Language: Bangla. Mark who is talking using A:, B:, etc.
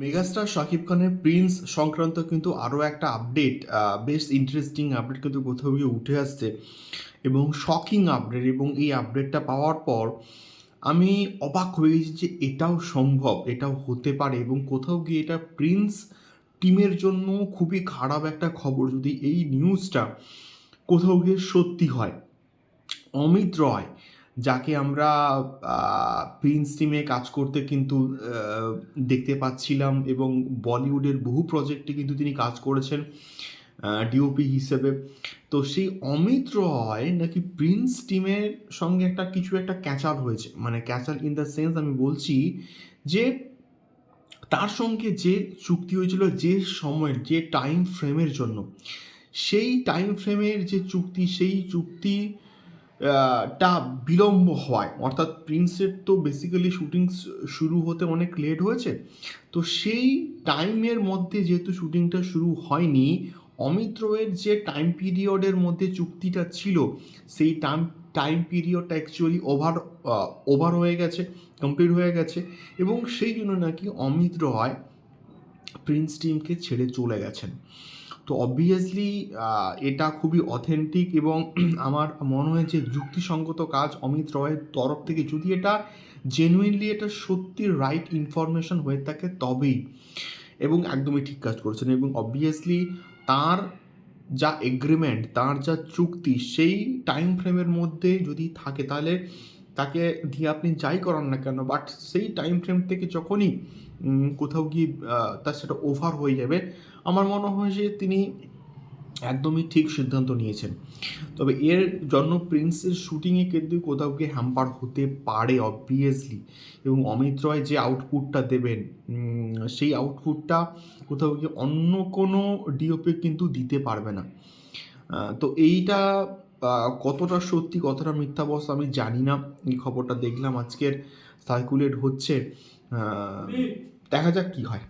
A: মেগাস্টার শাকিব খানের প্রিন্স সংক্রান্ত কিন্তু আরও একটা আপডেট বেশ ইন্টারেস্টিং আপডেট কিন্তু কোথাও গিয়ে উঠে আসছে এবং শকিং আপডেট এবং এই আপডেটটা পাওয়ার পর আমি অবাক হয়ে গেছি যে এটাও সম্ভব, এটাও হতে পারে এবং কোথাও গিয়ে এটা প্রিন্স টিমের জন্য খুবই খারাপ একটা খবর যদি এই নিউজটা কোথাও গিয়ে সত্যি হয়। অমিত রয় যাকে আমরা প্রিন্স টিমে কাজ করতে কিন্তু দেখতে পাচ্ছিলাম এবং বলিউডের বহু প্রজেক্টে কিন্তু তিনি কাজ করেছেন ডিওপি হিসেবে। তো সেই অমিত রয় নাকি প্রিন্স টিমের সঙ্গে একটা কিছু একটা ক্যাচাল হয়েছে। মানে ক্যাচাল ইন দ্য সেন্স আমি বলছি যে, তার সঙ্গে যে চুক্তি হয়েছিল যে সময়ের, যে টাইম ফ্রেমের জন্য, সেই টাইম ফ্রেমের যে চুক্তি, সেই চুক্তি টা বিলম্ব হয়। অর্থাৎ প্রিন্সের তো বেসিক্যালি শুটিং শুরু হতে অনেক লেট হয়েছে। তো সেই টাইমের মধ্যে যেহেতু শুটিংটা শুরু হয়নি, অমিত রয়ের যে টাইম পিরিয়ডের মধ্যে চুক্তিটা ছিল, সেই টাইম টাইম পিরিয়ডটা অ্যাকচুয়ালি ওভার ওভার হয়ে গেছে কমপ্লিট হয়ে গেছে এবং সেই জন্য নাকি অমিত রয় প্রিন্স টিমকে ছেড়ে চলে গেছেন। তো অবভিয়াসলি এটা খুবই অথেন্টিক এবং আমার মনে হয় যে যুক্তিসঙ্গত কাজ অমিত রয়ের তরফ থেকে যদি এটা জেনুইনলি এটা সত্যি রাইট ইনফরমেশন হয়ে থাকে তবেই। এবং একদমই ঠিক কাজ করেছেন এবং অবভিয়াসলি তার যা এগ্রিমেন্ট তার যা চুক্তি সেই টাইম ফ্রেমের মধ্যে যদি থাকে তাহলে তাকে দিয়ে আপনি যাই করান না কেন বাট সেই টাইম ফ্রেম থেকে যখনই কোথাও গিয়ে তার সেটা ওভার হয়ে যাবে, আমার মনে হয় যে তিনি একদমই ঠিক সিদ্ধান্ত নিয়েছেন। তবে এর জন্য প্রিন্সের শুটিংয়ে কিন্তু কোথাও গিয়ে হ্যাম্পার হতে পারে অবভিয়াসলি এবং অমিত রয় যে আউটপুটটা দেবেন সেই আউটপুটটা কোথাও গিয়ে অন্য কোনো ডিওপি কিন্তু দিতে পারবে না। তো এইটা কতটা সত্যি, কতটা মিথ্যা বস আমি জানি না। এই খবরটা দেখলাম আজকের সার্কুলেট হচ্ছে। দেখা যাক কি হয়।